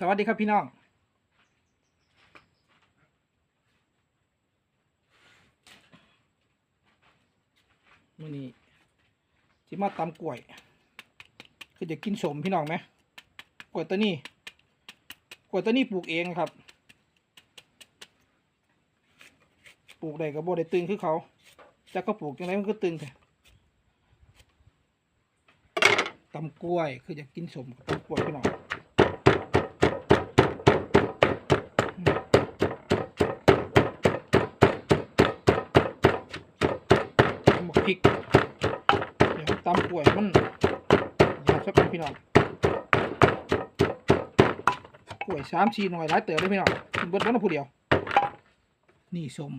สวัสดีครับพี่น้องมื่อนี้ที่มาตำกล้วย คือจะกินสมพี่น้องไหมกล้วยตัวนี้กล้วยตัวนี้ปลูกเองครับ ปลูกได้ก็บ่ได้ตึงคือเขาจักก็ปลูกจังไรมันก็ตึงแท้ตำกล้วยคืออยากกินสมกับตำกล้วยพี่น้อง ตำบักพริก เดี๋ยว ตำป่วยมันอยากสักคนพี่น้องป่วยสามสี่หน่อยหลายเต๋อเลยพี่น้องกินเบิดวันผู้เดียว นี่สม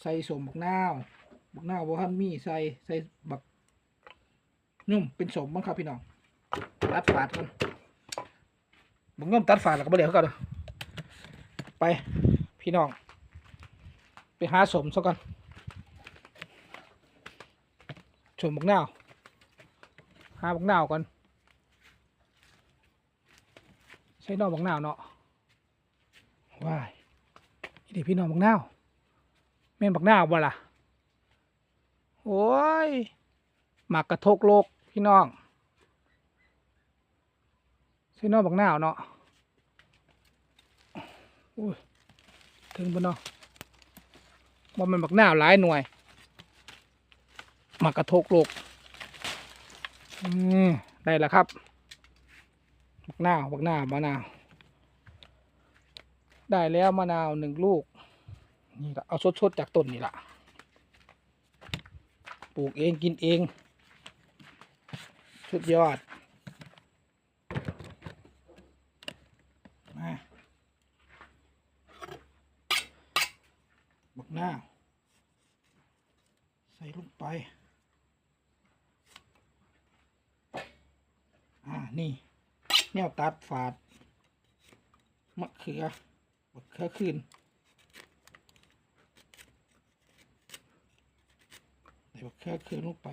ใส่สมบักนาวบักนาวบ่ทันมีใส่ใส่บักนุ่มเป็นสมบ้างครับพี่น้องตัดฝาดกันบักนุ่มตัดฝาดแล้วก็บ่เหลียวเขากันเด้อไปพี่น้อง ไปหาสมซะก่อน ชมบักนาวหาบักนาวก่อน ใช้นอกบักนาวเนาะว้ายนี่ดิพี่น้องบักนาวแม่นบักนาวบ่ล่ะโอ้ยหมากกระทกโลกพี่น้องใช้นอกบักนาวเนาะอุ้ยถึงบ่เนาะบ่มันบักนาวหลายหน่วย มากระทกโลกอืมได้แล้วครับบักนาวบักนาวมะนาว ได้แล้วมะนาวหนึ่งลูก นี่ละเอาสดๆจากต้นนี่ละปลูกเองกินเอง สุดยอดมาบักหน้า ใส่ลงไป อ่า นี่ แนวตัดฝาด มะเขือมะเขือคืนใส่มะเขือคืนลงไป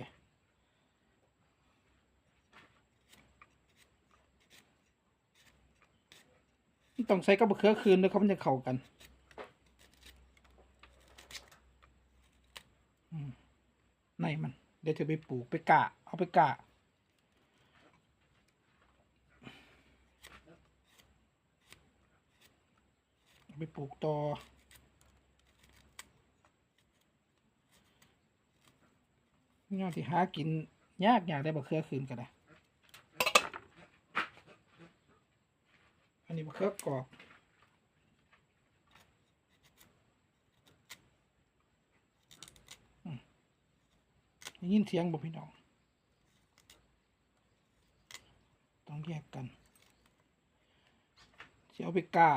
ต้องใส่กับมะเขือคืนด้วยครับมันจะเข้ากันในมัน เดี๋ยวจะไปปลูกไปกะ เอาไปกะ เอา ไปปลูกต่องานที่หากิน ยากอยากได้บะเขือคืนกันนะอันนี้บะเขือกรอบยินเสียงบ่พี่น้อง ต้องแยกกันเสียเอาไปกา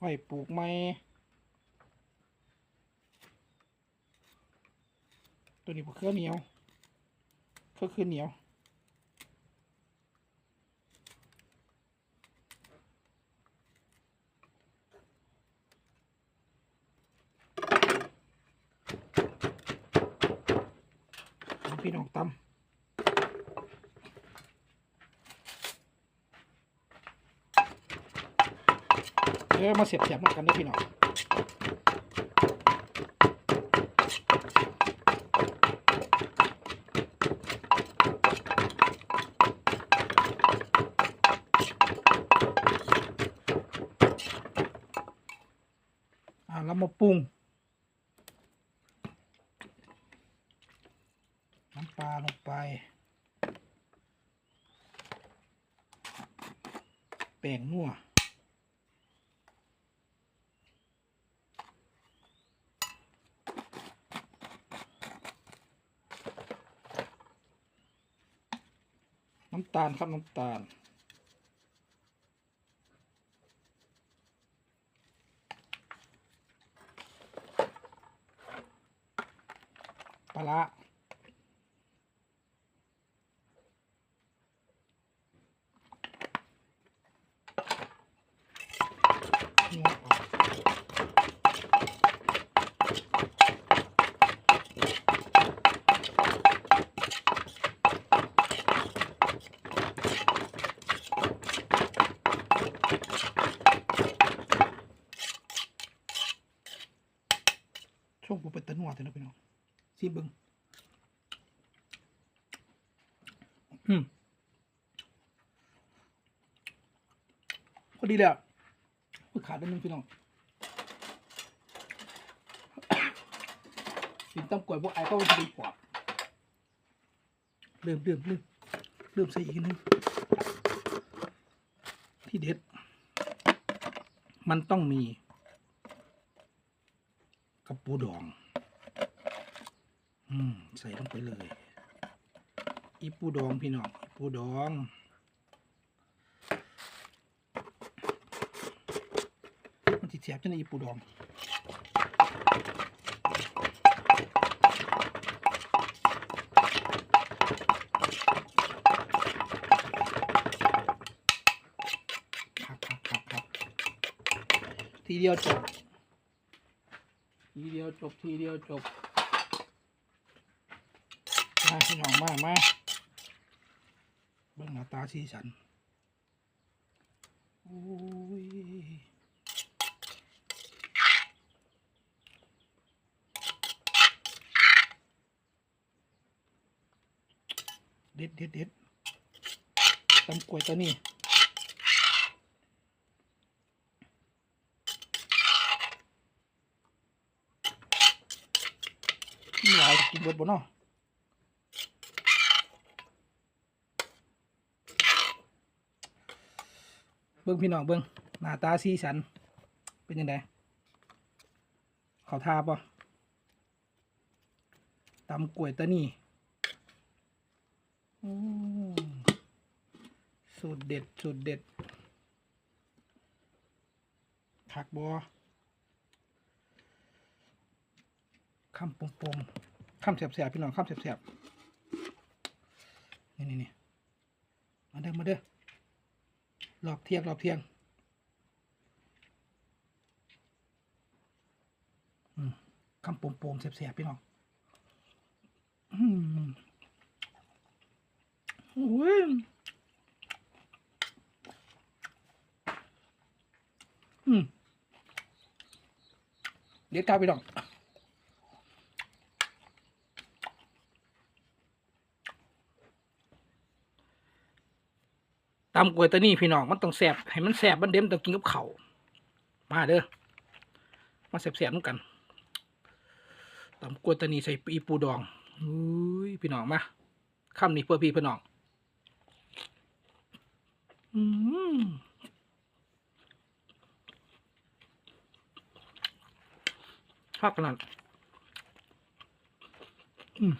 ไว้ปลูกไม้ตัวนี้พวกเครื่องเหนียวเครือคือเหนียวเอาพี่น้องตำ เดี๋ยวมาเสียบเสียบๆกันนะพี่น้องอ่าแล้วมาปรุงน้ำปลาลงไปแป้งนัว น้ำตาลครับน้ำตาล ปลาร้าหัวออก บ่เป็นตะนั วแต่เนะพี่น้องซีบิ่งอืมพอดีเลยอะอุ๊ยขาดนิดนึงพี่น้องกินต้มกล้วยพวกไอ้ก็จะดีกว่าเริ่มเริ่มเริ่มเริ่มใส่อีกนิดนึงที่เด็ด มันต้องมีกระปูดอง อืมใส่ลงไปเลย อีปูดองพี่น้องอีปูดองมันติดเสียบจังเลยอีปูดองทีเดียวจบ ทีเดียวจบ ทีเดียวจบ มาพี่น้องมามาเบิ่งหน้าตาสีสันโอ้ยเด็ดเด็ดเด็ดตำกล้วยตัวนี้มีหลายกินเบิดบ่เนาะ บิ่งพี่น้องเบิ่งหน้าตาสีสัน เป็นยังไงเขาทาปะตำกล้วยตานี่สูตรเด็ด สูตรเด็ดผักบอคำปงปงๆคำแสบๆพี่น้องคำแสบๆนี่นี่นี่มาเด้อมาเด้อ รอบเที่ยงรอบเที่ยงอืมคำปงปงๆแสบๆพี่น้องอืมโอ้ยอืมเด็ดกาพี่น้อง ตำกล้วยตัวนี้พี่น้องมันต้องแสบให้มันแสบมันเด็มต้องกินกับเขามาเด้อมาแสบๆน้ำกันตำกล้วยตัวนี้ใส่ปีปูดองอุ้ยพี่น้องมาคำนี้เพื่อพี่พื่อน้องอืมพักกันนั่นอืม